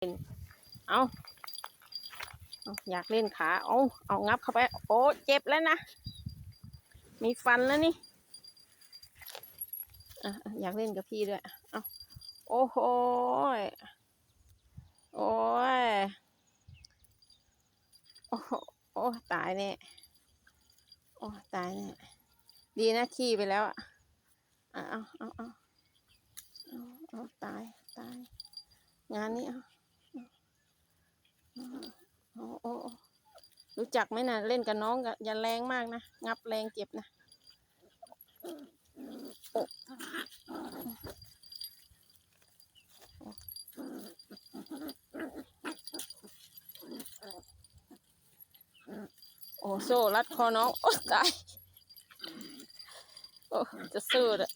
เอาเอาอยากเล่นขา เอาเอางับเข้าไป โอ้ เจ็บแล้วนะ มีฟันแล้วนี่อะอยากเล่นกับพี่ด้วย เอาโอ้โห โอ้ย โอ้โหโอ้ ตายแน่โอ้ตายแน่ดีนะขี้ไปแล้วอะเอาเอาเอาเอาเอาเอาตาย ตาย งานนี้อาเอา โอ้โอ้รู้จักไหมนะเล่นกับน้องก็อย่าแรงมากนะ งับแรงเจ็บนะโอ้โซ่รัดคอน้อง โอ้ตาย โอ้จะสู้เลย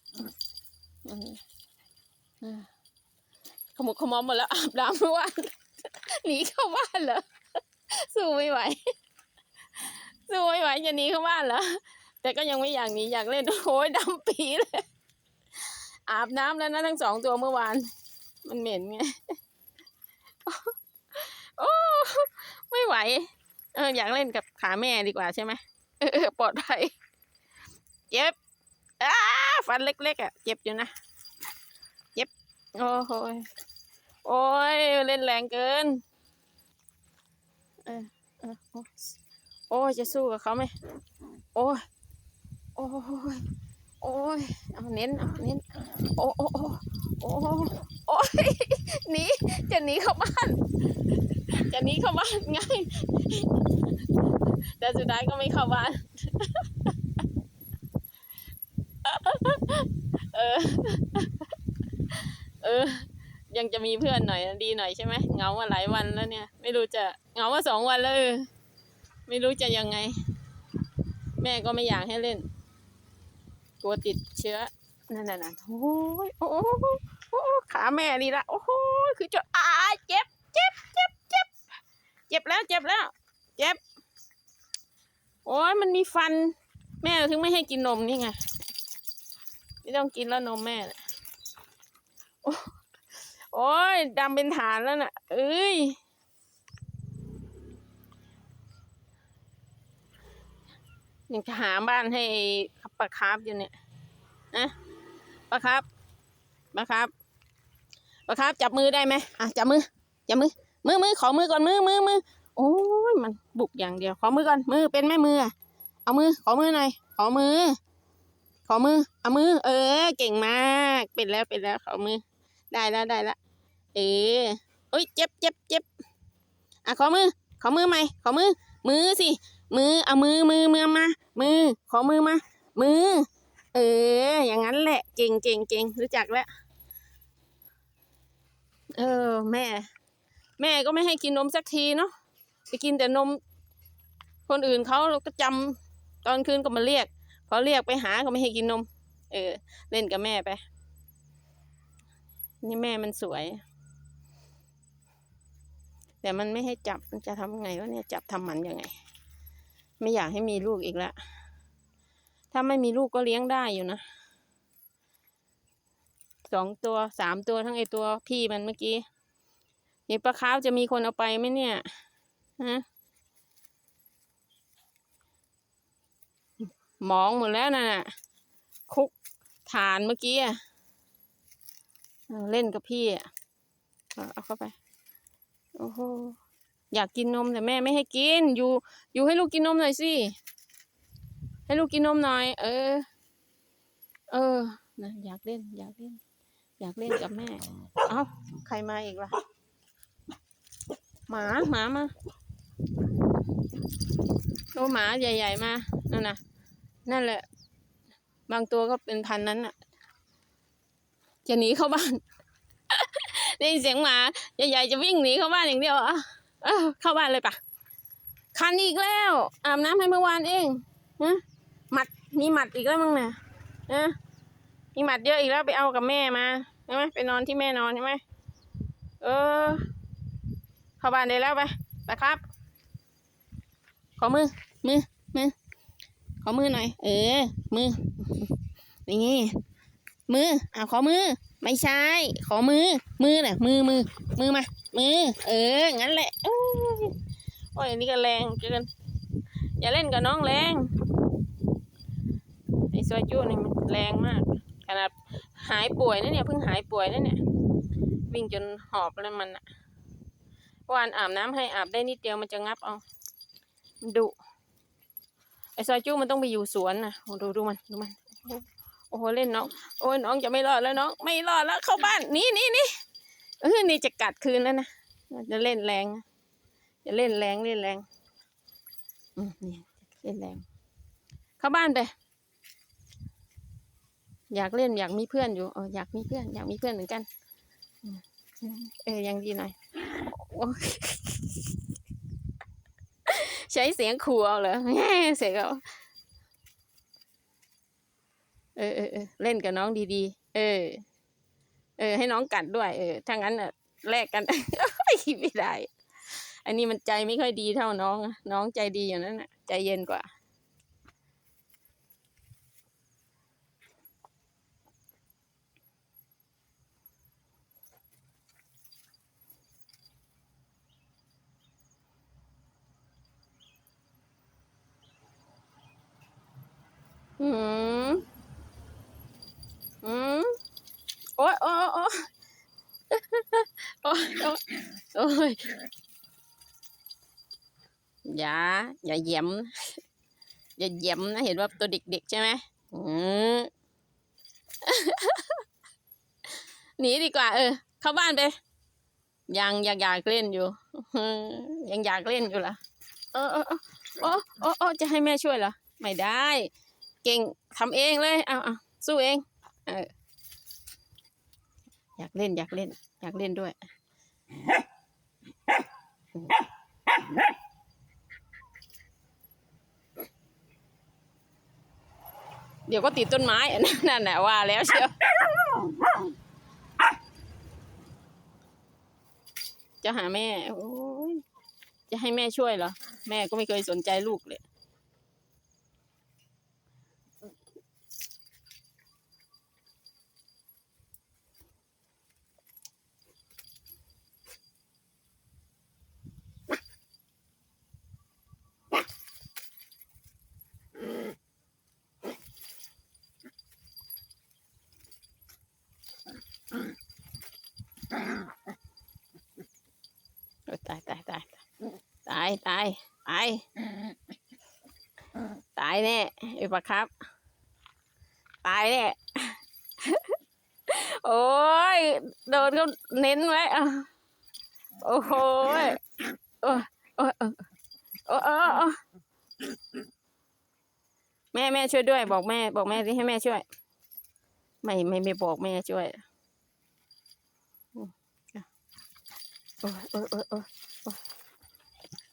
ขมุกขมอมหมดแล้วอาบน้ำเมื่อวาน หนีเข้าบ้านเหรอ สู้ไม่ไหว สู้ไม่ไหวจะหนีเข้าบ้านเหรอ แต่ก็ยังไม่อยากหนีอยากเล่น โอ้ยดำปีเลย อาบน้ำแล้วนะทั้งสองตัวเมื่อวาน มันเหม็นไง โอ้ ไม่ไหว เอออยากเล่นกับขาแม่ดีกว่าใช่ไหมเออปลอดภัย เจ็บอ้าฟันเล็กๆอะ เจ็บอยู่นะ เจ็บ โอ้โหยโอ้ย เล่นแรงเกิน เออเออโอ้ยจะสู้กับเขาไหมโอ้ยโอ้ยโอ้ยเอาเน้นเอาเน้นโอ้โอ้โอ้โอ้โอ้ยหนีจะหนีเข้าบ้านจะหนีเข้าบ้านไงแต่สุดท้ายก็ไม่เข้าบ้านเออเออยังจะมีเพื่อนหน่อยดีหน่อยใช่ไหมเงามาหลายวันแล้วเนี่ย ไม่รู้จะ เหงามาสองวันแล้วไม่รู้จะยังไง แม่ก็ไม่อยากให้เล่น กลัวติดเชื้อนั่นน่ะโอ้ยโอ้โอ้ขาแม่นี่ละโอ้โหคือจะอาเจ็บเจ็บเจ็บเจ็บเจ็บแล้วเจ็บแล้ว เจ็บ โอ้ยมันมีฟัน แม่ถึงไม่ให้กินนมนี่ไงไม่ต้องกินแล้วนมแม่โอ้ยดำเป็นฐานแล้วน่ะ เอ้ย ยังจะหาบ้านให้ปลาคาร์ฟอยู่เนี่ยนะปลาคาร์ฟปลาคาร์ฟปลาคาร์ฟจับมือได้ไหมอะจับมือจับมือมือมือขอมือก่อนมือมือมือโอ้ยมันบุกอย่างเดียว ขอมือก่อนมือเป็นไหมมือเอามือ ขอมือหน่อยขอมือ ขอมือเอามือ เออ เก่งมากเป็นแล้วเป็นแล้วขอมือ ได้แล้วได้แล้วเออเอ้ยเจ็บเจ็บเจ็บอะขอมือขอมือใหม่ขอมือ มือสิ มือ เอามือมือมือมา มือ ขอมือมา มือ เออ อย่างนั้นแหละ เก่งเก่งเก่งรู้จักแล้ว เออ แม่ แม่ก็ไม่ให้กินนมสักทีเนาะ ไปกินแต่นม คนอื่นเขาเราก็จำตอนคืนก็มาเรียก พอเรียกไปหาก็ไม่ให้กินนม เออ เล่นกับแม่ไป นี่แม่มันสวย แต่มันไม่ให้จับมันจะทำไงวะเนี่ย จับทำหมันยังไง ไม่อยากให้มีลูกอีกแล้วถ้าไม่มีลูกก็เลี้ยงได้อยู่นะ สองตัวสามตัวทั้งไอตัวพี่มันเมื่อกี้เดี๋ยวปลาคาร์ฟจะมีคนเอาไปไหมเนี่ย ฮะหมองหมดแล้วน่ะ คุกฐานเมื่อกี้อะเล่นกับพี่อะ เอาเข้าไป โอ้โห อยากกินนมแต่แม่ไม่ให้กิน อยู่ อยู่ให้ลูกกินนมหน่อยสิ ให้ลูกกินนมหน่อย เออ เออนะอยากเล่น อยากเล่น อยากเล่นกับแม่ เอ้า ใครมาอีกล่ะ หมา หมามาโอ้หมาใหญ่ ๆ มา นั่นน่ะ นั่นแหละ บางตัวก็เป็นพันนั้นอะ จะหนีเข้าบ้านได้ยินเสียงหมา ใหญ่ ๆ จะวิ่งหนีเข้าบ้านอย่างเดียวอะ เออเข้าบ้านเลยปะคันอีกแล้ว อาบน้ำให้เมื่อวานเองฮะหมัดมีหมัดอีกแล้วมั้งเนี่ยฮะมีหมัดเยอะอีกแล้วไปเอากับแม่มาใช่ไหมไปนอนที่แม่นอนใช่ไหมเออ เข้าบ้านได้แล้วไปไปครับ ขอมือมือมือขอมือหน่อย เออ มือนี่มืออะขอมือ ไม่ใช่ ขอมือ มือน่ะ มือมือ มือมา มือ เออ งั้นแหละ โอ้ยอันนี้ก็แรงเกิน อย่าเล่นกับน้องแรงไอ้ซอยจู้นี่มันแรงมาก ขนาดหายป่วยนะเนี่ย เพิ่งหายป่วยนะเนี่ย วิ่งจนหอบแล้วมันอะวานอาบน้ำให้อาบได้นิดเดียวมันจะงับเอา ดุ ไอ้ซอยจู้มันต้องไปอยู่สวนนะดูดูมัน ดูมันโอ้โหเล่นน้อง โอ้ยน้องจะไม่รอดแล้วน้อง ไม่รอดแล้วเข้าบ้านหนี่นี่นี่เออนี่จะกัดคืนแล้วนะจะเล่นแรงจะเล่นแรงเล่นแรงอืมนี่เล่นแรง เข้าบ้านไป อยากเล่นอยากมีเพื่อนอยู่เอออยากมีเพื่อน อยากมีเพื่อนเหมือนกันเออยังดีหน่อยใช้เสียงขู่เอาเหรอเสียงเอา เออเออเล่นกับน้องดีๆ เออ เออ ให้น้องกัดด้วย เออ ถ้างั้นอะแลกกัน ไม่ได้ อันนี้มันใจไม่ค่อยดีเท่าน้อง น้องใจดีอย่างนั้นอะ ใจเย็นกว่า อืม อืม โอ้ ยโอ้ยโอ้ยโอ้ยโอ้ยอย่าอย่าเยี่ยมอย่าเยี่ยมนะเห็นว่าตัวเด็กๆใช่ไหมอืมหนีดีกว่า เออ เข้าบ้านไป ยังยังอยากเล่นอยู่ยังอยากเล่นอยู่เหรอเออเออเออโอ้โอ้โอ้จะให้แม่ช่วยเหรอ ไม่ได้ เก่งทำเองเลย เอาเอาสู้เอง เออ อยากเล่นอยากเล่น อยากเล่นด้วย เดี๋ยวก็ติดต้นไม้นั่นแหละว่าแล้วเชียวจะหาแม่โอ้ยจะให้แม่ช่วยเหรอ แม่ก็ไม่เคยสนใจลูกเลยโอ้ยตายตายตายตายตายตายตายแน่ไอ้ปะครับ ตายแน่โอ้ยโดนเขาเน้นไว้อะโอ้โหยโอ้ยโอ้ยโอ้ยโอ้ยโอ้ยโอ้ยแม่แม่ช่วยด้วย บอกแม่ บอกแม่สิให้แม่ช่วย ไม่ไม่ไม่บอกแม่ช่วยโอ้ยโอ้ยโอ้ยโอ้ยโอ้ย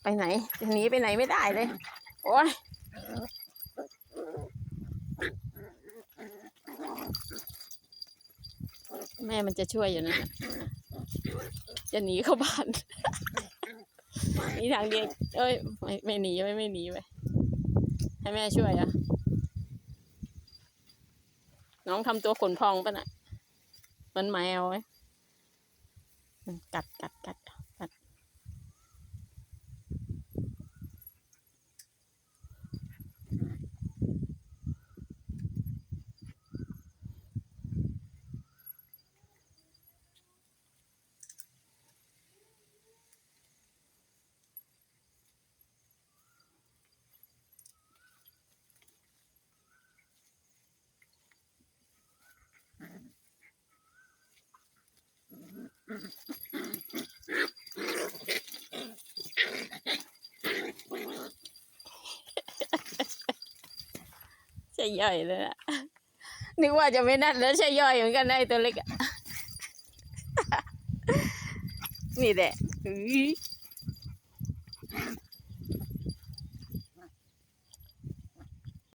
ไปไหนจะหนีไปไหนไม่ได้เลย โอ้ยแม่มันจะช่วยอยู่นะจะหนีเข้าบ้านมีทางเดียวเอ้ยไม่ไม่หนีไม่ไม่หนีไปให้แม่ช่วยอะ น้องทำตัวขนพองปะน่ะเหมันแมวไหมกัดกัดกัด ใช่ย่อยเลยนะนึกว่าจะไม่นั่นแล้วใช่ย่อยเหมือนกันนะไอ้ตัวเล็กอะนี่แหละอื้อ